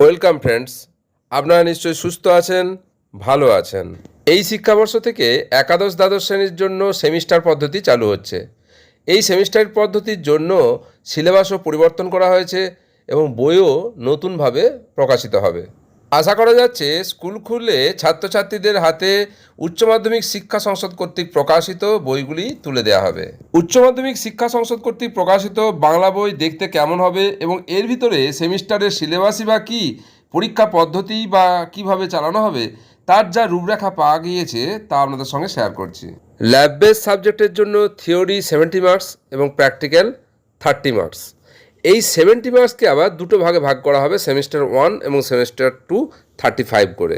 Welcome friends, আপনারা নিশ্চয়ই সুস্থ আছেন, ভালো আছেন। এই শিক্ষাবর্ষ থেকে একাদশ দ্বাদশ শ্রেণির জন্য সেমিস্টার পদ্ধতি চালু হচ্ছে। এই সেমিস্টার পদ্ধতির জন্য সিলেবাসও পরিবর্তন করা হয়েছে এবং বইও নতুনভাবে প্রকাশিত হবে। আশা করা যাচ্ছে স্কুল খুলে ছাত্রছাত্রীদের হাতে উচ্চ মাধ্যমিক শিক্ষা সংসদ কর্তৃক প্রকাশিত বইগুলি তুলে দেওয়া হবে। উচ্চ মাধ্যমিক শিক্ষা সংসদ কর্তৃক প্রকাশিত বাংলা বই দেখতে কেমন হবে এবং এর ভিতরে সেমিস্টারের সিলেবাসই বা কী, পরীক্ষা পদ্ধতি বা কীভাবে চালানো হবে, তার যা রূপরেখা পাওয়া গিয়েছে তা আপনাদের সঙ্গে শেয়ার করছি। ল্যাব বেস সাবজেক্টের জন্য থিওরি সেভেন্টি মার্কস এবং প্র্যাকটিক্যাল থার্টি মার্কস এই সেভেন্টি মার্কসকে আবার দুটো ভাগে ভাগ করা হবে সেমিস্টার ওয়ান এবং সেমিস্টার টু থার্টি ফাইভ করে।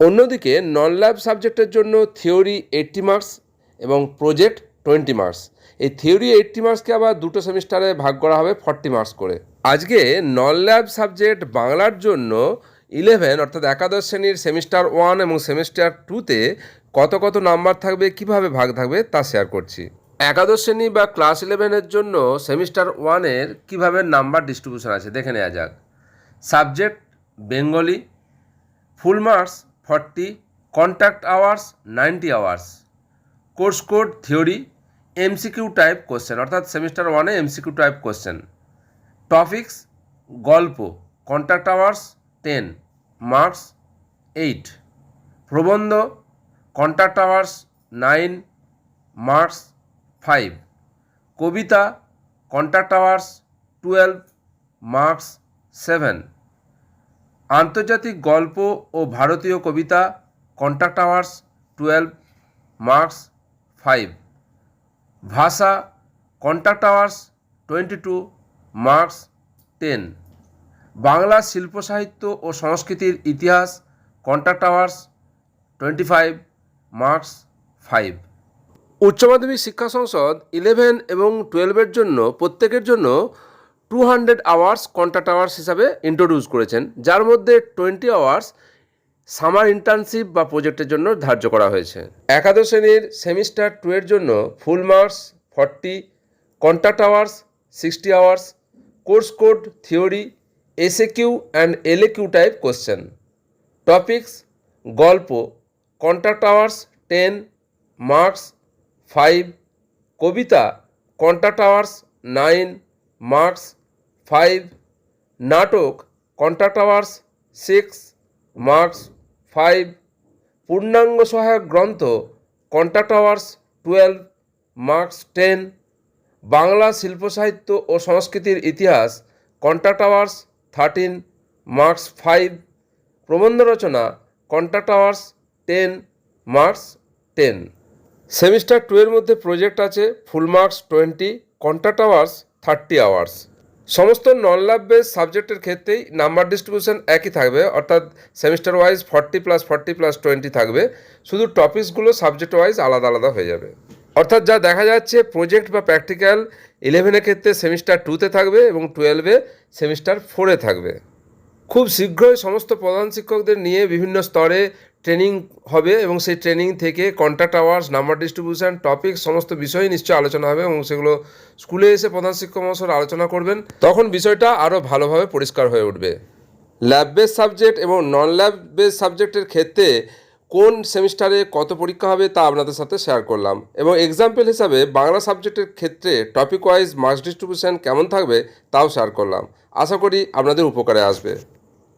অন্যদিকে নন ল্যাব সাবজেক্টের জন্য থিওরি এইট্টি মার্কস এবং প্রজেক্ট টোয়েন্টি মার্কস এই থিওরি এইট্টি মার্কসকে আবার দুটো সেমিস্টারে ভাগ করা হবে ফর্টি মার্কস করে। আজকে নন ল্যাব সাবজেক্ট বাংলার জন্য ইলেভেন অর্থাৎ একাদশ শ্রেণির সেমিস্টার ওয়ান এবং সেমিস্টার টুতে কত কত নাম্বার থাকবে, কীভাবে ভাগ থাকবে তা শেয়ার করছি। একাদশ শ্রেণি বা ক্লাস ইলেভেনের জন্য সেমিস্টার ওয়ানের কীভাবে নাম্বার ডিস্ট্রিবিউশন আছে? দেখে নেওয়া যাক। Subject, Bengali, full marks, forty contact hours, ninety hours. Course code, theory, MCQ type question. অর্থাৎ সেমিস্টার ওয়ানে এমসিকিউ টাইপ কোশ্চেন। টপিক্স, গল্প contact hours, ten, marks, eight. প্রবন্ধ contact hours, nine, marks five. কবিতা contact hours twelve marks seven আন্তর্জাতিক গল্প ও ভারতীয় কবিতা contact hours twelve marks five ভাষা contact hours twenty two marks ten Bangla শিল্প সাহিত্য ও সংস্কৃতির ইতিহাস contact hours twenty five marks five উচ্চ মাধ্যমিক শিক্ষা সংসদ ইলেভেন এবং টুয়েলভের জন্য প্রত্যেকের জন্য two hundred hours contract hours হিসাবে ইন্ট্রোডিউস করেছেন। যার মধ্যে টোয়েন্টি আওয়ার্স সামার ইন্টার্নশিপ বা প্রজেক্টের জন্য ধার্য করা হয়েছে। একাদশ শ্রেণির সেমিস্টার টু এর জন্য full marks forty contract hours sixty hours course code theory SA Q and LA Q type question topics গল্প contract hours ten marks five, কবিতা contact hours, nine, marks, five, নাটক contact hours, six, marks, five, পূর্ণাঙ্গ সহায়ক গ্রন্থ contact hours, twelve, marks, ten, Bangla শিল্প সাহিত্য ও সংস্কৃতির ইতিহাস contact hours, thirteen, marks, five, প্রবন্ধ রচনা contact hours, ten, marks, ten. Semester two এর মধ্যে প্রজেক্ট আছে full marks twenty contact hours thirty hours. সমস্ত নন ল্যাব বেস সাবজেক্টের ক্ষেত্রেই নাম্বার ডিস্ট্রিবিউশন একই থাকবে, অর্থাৎ semester wise forty plus forty plus twenty থাকবে, শুধু টপিকসগুলো সাবজেক্ট ওয়াইজ আলাদা আলাদা হয়ে যাবে। অর্থাৎ যা দেখা যাচ্ছে, প্রজেক্ট বা প্র্যাকটিক্যাল ইলেভেনের ক্ষেত্রে সেমিস্টার টুতে থাকবে এবং টুয়েলভে সেমিস্টার ফোরে থাকবে। খুব শীঘ্রই সমস্ত প্রধান শিক্ষকদের নিয়ে বিভিন্ন স্তরে ট্রেনিং হবে এবং সেই ট্রেনিং থেকে contact hours number distribution topic সমস্ত বিষয়ে নিশ্চয়ই আলোচনা হবে এবং সেগুলো স্কুলে এসে প্রধান শিক্ষক মহাশয় আলোচনা করবেন। তখন বিষয়টা আরও ভালোভাবে পরিষ্কার হয়ে উঠবে। ল্যাব বেস সাবজেক্ট এবং নন ল্যাব বেস সাবজেক্টের ক্ষেত্রে কোন সেমিস্টারে কত পরীক্ষা হবে তা আপনাদের সাথে শেয়ার করলাম। এবং এক্সাম্পল হিসাবে বাংলা সাবজেক্টের ক্ষেত্রে টপিক ওয়াইজ মার্কস ডিস্ট্রিবিউশন কেমন থাকবে তাও শেয়ার করলাম। আশা করি আপনাদের উপকারে আসবে।